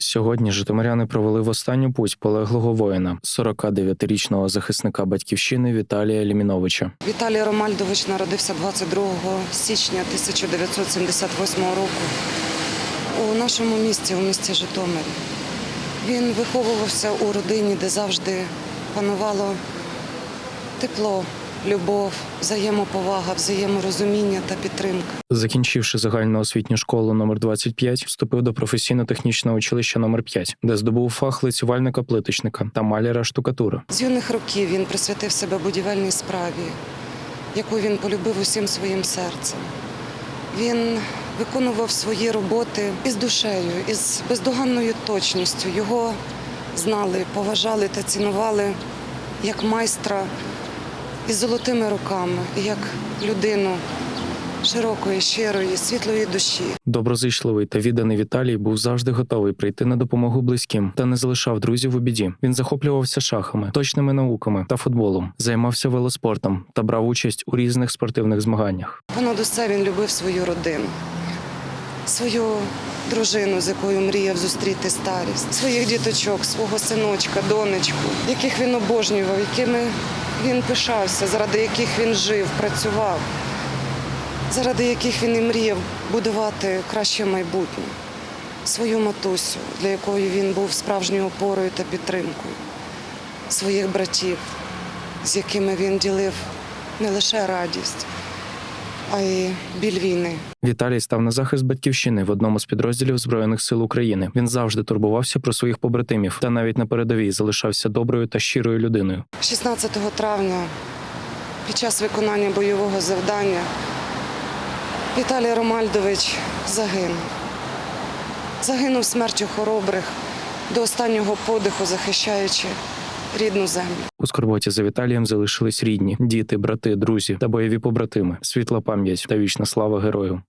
Сьогодні житомиряни провели в останню путь полеглого воїна, 49-річного захисника батьківщини Віталія Ліміновича. Віталій Ромальдович народився 22 січня 1978 року у нашому місті, у місті Житомирі. Він виховувався у родині, де завжди панувало тепло, любов, взаємоповага, взаєморозуміння та підтримка. Закінчивши загальноосвітню школу номер 25, вступив до професійно-технічного училища номер 5, де здобув фах лицювальника плиточника та маляра штукатури. З юних років він присвятив себе будівельній справі, яку він полюбив усім своїм серцем. Він виконував свої роботи із душею, із бездоганною точністю. Його знали, поважали та цінували як майстра із золотими руками, як людину широкої, щирої, світлої душі. Доброзичливий та відданий Віталій був завжди готовий прийти на допомогу близьким та не залишав друзів у біді. Він захоплювався шахами, точними науками та футболом, займався велоспортом та брав участь у різних спортивних змаганнях. Понад усе він любив свою родину, свою дружину, з якою мріяв зустріти старість, своїх діточок, свого синочка, донечку, яких він обожнював, якими він пишався, заради яких він жив, працював, заради яких він і мріяв будувати краще майбутнє. Свою матусю, для якої він був справжньою опорою та підтримкою, своїх братів, з якими він ділив не лише радість, а й біль війни. Віталій став на захист батьківщини в одному з підрозділів збройних сил України. Він завжди турбувався про своїх побратимів та навіть на передовій залишався доброю та щирою людиною. 16 травня під час виконання бойового завдання Віталій Ромальдович загинув. Загинув смертю хоробрих до останнього подиху, захищаючи рідну землю. У скорботі за Віталієм залишились рідні, діти, брати, друзі та бойові побратими. Світла пам'ять та вічна слава герою.